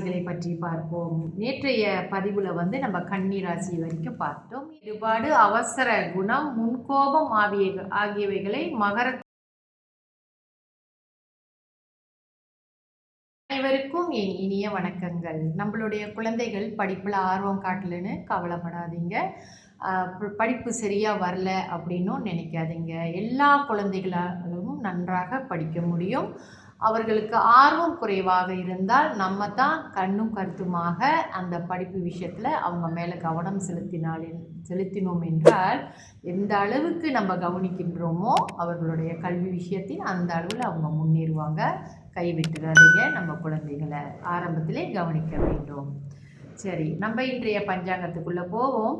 ராசிகளை பற்றி பார்ப்போம். நேற்றைய பதிவுல வந்து நம்ம கன்னி ராசி வரைக்கும் பார்த்தோம். ஈடுபாடு அவசர குணம் முன்கோபம் ஆகிய ஆகியவைகளை மகர அனைவருக்கும் என் இனிய வணக்கங்கள். நம்மளுடைய குழந்தைகள் படிப்பில் ஆர்வம் காட்டலன்னு கவலைப்படாதீங்க. படிப்பு சரியாக வரல அப்படின்னும் நினைக்காதீங்க. எல்லா குழந்தைகளாலும் நன்றாக படிக்க முடியும். அவர்களுக்கு ஆர்வம் குறைவாக இருந்தால் நம்ம தான் கண்ணும் கருத்துமாக அந்த படிப்பு விஷயத்தில் அவங்க மேலே கவனம் செலுத்தினால் செலுத்தினோம் என்றால் எந்த அளவுக்கு நம்ம கவனிக்கின்றோமோ அவர்களுடைய கல்வி விஷயத்தில் அந்த அளவில் அவங்க முன்னேறுவாங்க கைவிட்டுறாதீங்க. நம்ம குழந்தைகளை ஆரம்பத்திலே கவனிக்க வேண்டும். சரி நம்ம இன்றைய பஞ்சாங்கத்துக்குள்ளே போவோம்.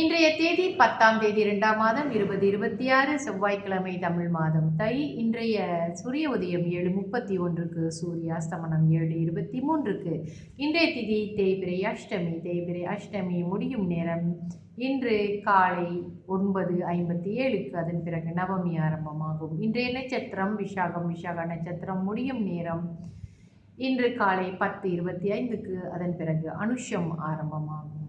இன்றைய தேதி பத்தாம் தேதி இரண்டாம் மாதம் இருபது இருபத்தி ஆறு செவ்வாய்க்கிழமை தமிழ் மாதம். தை இன்றைய சூரிய உதயம் ஏழு முப்பத்தி ஒன்றுக்கு சூரிய அஸ்தமனம் ஏழு இருபத்தி மூன்றுக்கு. இன்றைய திதி தேய்பிரை அஷ்டமி தேய்பிரை அஷ்டமி முடியும் நேரம் இன்று காலை ஒன்பது ஐம்பத்தி ஏழுக்கு அதன் பிறகு நவமி ஆரம்பமாகும். இன்றைய நட்சத்திரம் விஷாகம் விஷாக நட்சத்திரம் முடியும் நேரம் இன்று காலை பத்து இருபத்தி ஐந்துக்கு அதன் பிறகு அனுஷம் ஆரம்பமாகும்.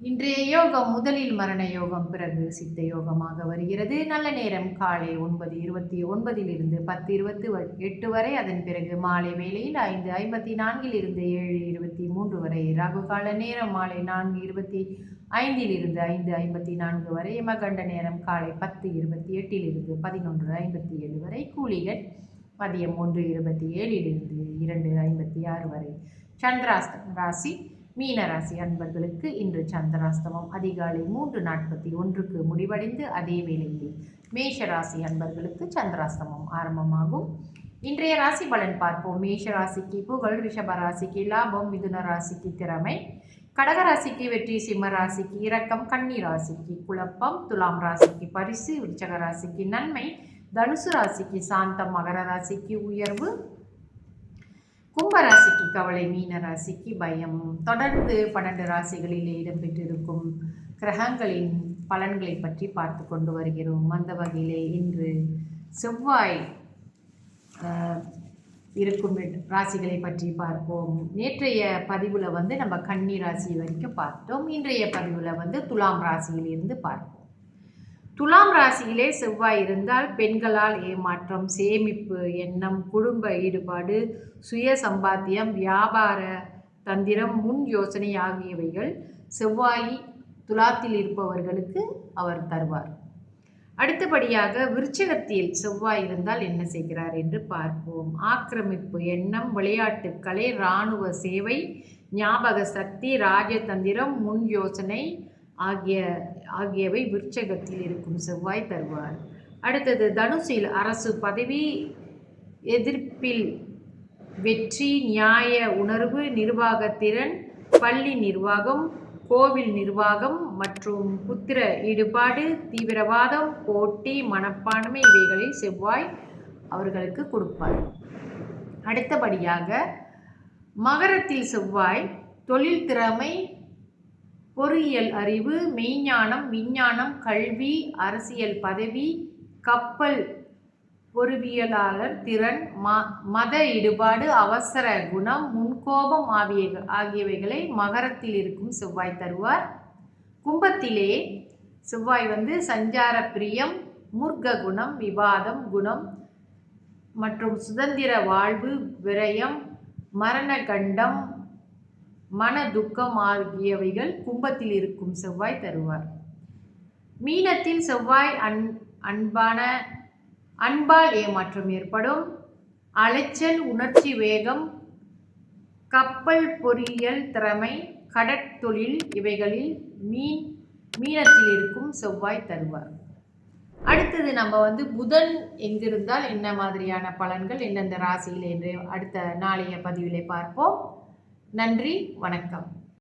இன்றைய யோகம் முதலில் மரண யோகம் பிறகு சித்த யோகமாக வருகிறது. நல்ல நேரம் காலை ஒன்பது இருபத்தி ஒன்பதிலிருந்து பத்து இருபத்தி வ- எட்டு வரை அதன் பிறகு மாலை வேளையில் ஐந்து ஐம்பத்தி நான்கில் இருந்து ஏழு இருபத்தி மூன்று வரை ராகு கால நேரம் மாலை நான்கு இருபத்தி ஐந்திலிருந்து ஐந்து ஐம்பத்தி நான்கு வரை மகண்ட நேரம் காலை பத்து இருபத்தி எட்டிலிருந்து பதினொன்று ஐம்பத்தி ஏழு வரை கூலிகள் மதியம் ஒன்று இருபத்தி ஏழிலிருந்து இரண்டு ஐம்பத்தி ஆறு வரை. சந்திராஸ்தம் ராசி மீனராசி அன்பர்களுக்கு இன்று சந்திராஸ்தமம் அதிகாலை மூன்று நாற்பத்தி ஒன்றுக்கு முடிவடைந்து அதே வேளையில் மேஷ ராசி அன்பர்களுக்கு சந்திராஸ்தமம் ஆரம்பமாகும். இன்றைய ராசி பலன் பார்ப்போம். மேஷ ராசிக்கு புகழ் ரிஷப ராசிக்கு லாபம் மிதுன ராசிக்கு திறமை கடக ராசிக்கு வெற்றி சிம்ம ராசிக்கு இரக்கம் கன்னி ராசிக்கு குழப்பம் துலாம் ராசிக்கு பரிசு விருச்சக ராசிக்கு நன்மை தனுசு ராசிக்கு சாந்தம் மகர ராசிக்கு உயர்வு கும்பராசிக்கு கவலை மீன ராசிக்கு பயம். தொடர்ந்து பன்னெண்டு ராசிகளில் இடம்பெற்றிருக்கும் கிரகங்களின் பலன்களை பற்றி பார்த்து கொண்டு வருகிறோம். அந்த வகையிலே இன்று செவ்வாய் இருக்கும் ராசிகளை பற்றி பார்ப்போம். நேற்றைய பதிவில் வந்து நம்ம கன்னி ராசி வரைக்கும் பார்த்தோம். இன்றைய பதிவில் வந்து துலாம் ராசியிலிருந்து பார்ப்போம். துலாம் ராசியிலே செவ்வாய் இருந்தால் பெண்களால் ஏமாற்றம் சேமிப்பு எண்ணம் குடும்ப ஈடுபாடு சுய சம்பாத்தியம் வியாபார தந்திரம் முன் யோசனை ஆகியவைகள் செவ்வாய் துலாத்தில் இருப்பவர்களுக்கு அவர் தருவார். அடுத்தபடியாக விருச்சகத்தில் செவ்வாய் இருந்தால் என்ன செய்கிறார் என்று பார்ப்போம். ஆக்கிரமிப்பு எண்ணம் விளையாட்டுக்கலை இராணுவ சேவை ஞாபக சக்தி ராஜதந்திரம் முன் யோசனை ஆகிய ஆகியவை விருட்சகத்தில் இருக்கும் செவ்வாய் தருவார். அடுத்தது தனுசில் அரசு பதவி எதிர்ப்பில் வெற்றி நியாய உணர்வு நிர்வாகத்திறன் பள்ளி நிர்வாகம் கோவில் நிர்வாகம் மற்றும் புத்திர ஈடுபாடு தீவிரவாதம் போட்டி மனப்பான்மை இவைகளில் செவ்வாய் அவர்களுக்கு கொடுப்பார். அடுத்தபடியாக மகரத்தில் செவ்வாய் தொழில் திறமை பொறியியல் அறிவு மெய்ஞானம் விஞ்ஞானம் கல்வி அரசியல் பதவி கப்பல் பொறியியலாளர் திறன் ம மத ஈடுபாடு அவசர குணம் முன்கோபம் ஆகிய ஆகியவைகளை மகரத்தில் இருக்கும் செவ்வாய் தருவார். கும்பத்திலே செவ்வாய் வந்து சஞ்சார பிரியம் மூர்க்க குணம் விவாதம் குணம் மற்றும் சுதந்திர வாழ்வு விரயம் மரண கண்டம் மன துக்கம் ஆகியவைகள் கும்பத்தில் இருக்கும் செவ்வாய் தருவார். மீனத்தில் செவ்வாய் அன் அன்பான அன்பால் ஏமாற்றம் ஏற்படும். அலைச்சல் உணர்ச்சி வேகம் கப்பல் பொறியியல் திறமை கடற்தொழில் இவைகளில் மீன் மீனத்தில் இருக்கும் செவ்வாய் தருவார். அடுத்தது நம்ம வந்து புதன் எங்கிருந்தால் என்ன மாதிரியான பலன்கள் எந்தெந்த ராசியில் என்று அடுத்த நாளைய பதிவிலே பார்ப்போம். நன்றி வணக்கம்.